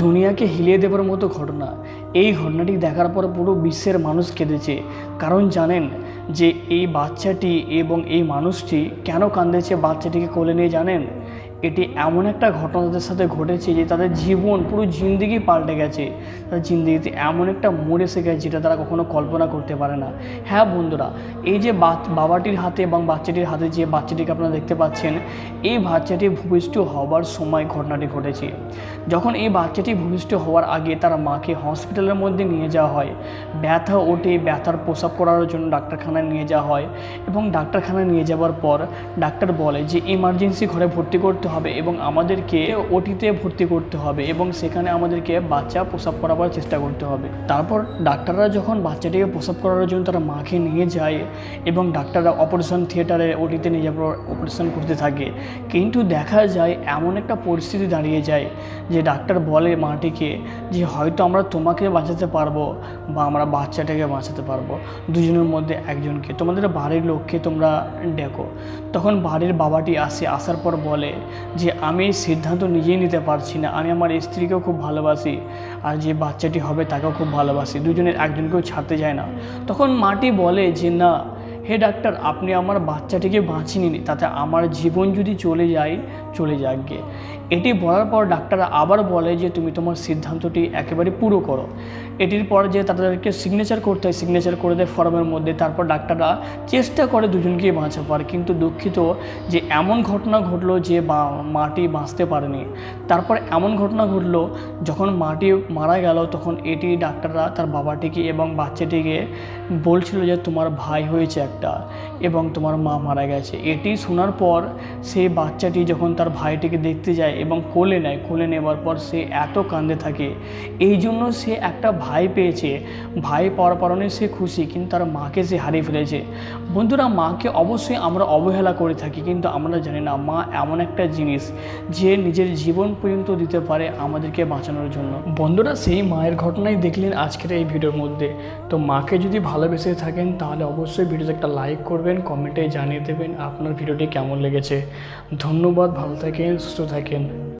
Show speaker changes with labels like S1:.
S1: দুনিয়াকে হিলিয়ে দেবার মতো ঘটনা। এই ঘটনাটি দেখার পর পুরো বিশ্বের মানুষ কেঁদেছে। কারণ জানেন যে এই বাচ্চাটি এবং এই মানুষটি কেন কাঁদেছে বাচ্চাটিকে কোলে নিয়ে জানেন? এটি এমন একটা ঘটনা তাদের সাথে ঘটেছে যে তাদের জীবন পুরো জিন্দগি পাল্টে গেছে। তাদের জিন্দগিতে এমন একটা মোড় এসে গেছে যেটা তারা কখনো কল্পনা করতে পারে না। হ্যাঁ বন্ধুরা, এই যে বাবাটির হাতে এবং বাচ্চাটির হাতে যে বাচ্চাটিকে আপনারা দেখতে পাচ্ছেন, এই বাচ্চাটি ভূমিষ্ঠ হওয়ার সময় ঘটনাটি ঘটেছে। যখন এই বাচ্চাটি ভূমিষ্ঠ হওয়ার আগে তার মাকে হসপিটালের মধ্যে নিয়ে যাওয়া হয়। ব্যথা ওঠে, ব্যথার প্রসাব করার জন্য ডাক্তারখানায় নিয়ে যাওয়া হয় এবং ডাক্তারখানায় নিয়ে যাওয়ার পর ডাক্তার বলে যে ইমার্জেন্সি ঘরে ভর্তি করতে হবে এবং আমাদেরকে ওটিতে ভর্তি করতে হবে এবং সেখানে আমাদেরকে বাচ্চা প্রসাব করাবার চেষ্টা করতে হবে। তারপর ডাক্তাররা যখন বাচ্চাটিকে প্রসাব করার জন্য তারা মাকে নিয়ে যায় এবং ডাক্তাররা অপারেশন থিয়েটারে ওটিতে নিয়ে যাওয়ার অপারেশন করতে থাকে, কিন্তু দেখা যায় এমন একটা পরিস্থিতি দাঁড়িয়ে যায় যে ডাক্তার বলে মাটিকে যে হয়তো আমরা তোমাকে বাঁচাতে পারব বা আমরা বাচ্চাটাকে বাঁচাতে পারব। দুজনের মধ্যে একজনকে, তোমাদের বাড়ির লোককে তোমরা ডেকো তখন বাড়ির বাবাটি আসে, আসার পর বলে যে আমি এই সিদ্ধান্ত নিজেই নিতে পারছি না। আমি আমার স্ত্রীকেও খুব ভালোবাসি আর যে বাচ্চাটি হবে তাকেও খুব ভালোবাসি। দুজনের একজনকেও ছাড়তে যায় না। তখন মাটি বলে যে, না হে ডাক্তার, আপনি আমার বাচ্চাটিকে বাঁচিয়ে নিন, তাতে আমার জীবন যদি চলে যায়, চলে যাক। গে এটি বলার পর ডাক্তাররা আবার বলে যে, তুমি তোমার সিদ্ধান্তটি একেবারে পুরো করো। এটির পর যে তাদেরকে সিগনেচার করতে হয় সিগনেচার করে দেয় ফর্মের মধ্যে, তারপর ডাক্তাররা চেষ্টা করে দুজনকেই বাঁচাবার, কিন্তু দুঃখিত যে, এমন ঘটনা ঘটলো যে মাটি বাঁচতে পারেনি। তারপর এমন ঘটনা ঘটলো, যখন মাটি মারা গেল, তখন এটি ডাক্তাররা তার বাবাটিকে এবং বাচ্চাটিকে বলছিল যে, তোমার ভাই হয়েছে একটা এবং তোমার মা মারা গেছে। এটি শোনার পর সেই বাচ্চাটি যখন তার ভাইটিকে দেখতে যায় এবং কোলে নেয়, কোলে নেবার পর সে এত কান্দে থাকে। এই জন্য সে একটা ভাই পেয়েছে। ভাই পাওয়ার কারণে সে খুশি, কিন্তু তার মাকে সে হারিয়ে ফেলেছে। বন্ধুরা, মাকে অবশ্যই আমরা অবহেলা করে থাকি, কিন্তু আমরা জানি না, মা এমন একটা জিনিস যে নিজের জীবন পর্যন্ত দিতে পারে আমাদেরকে বাঁচানোর জন্য। বন্ধুরা, সেই মায়ের ঘটনাই দেখলেন আজকের এই ভিডিওর মধ্যে। তো মাকে যদি ভালোবেসে থাকেন, তাহলে অবশ্যই ভিডিওতে একটা লাইক করবেন কমেন্টে জানিয়ে দেবেন আপনার ভিডিওটি কেমন লেগেছে। ধন্যবাদ, ভালো থাকেন, সুস্থ থাকেন।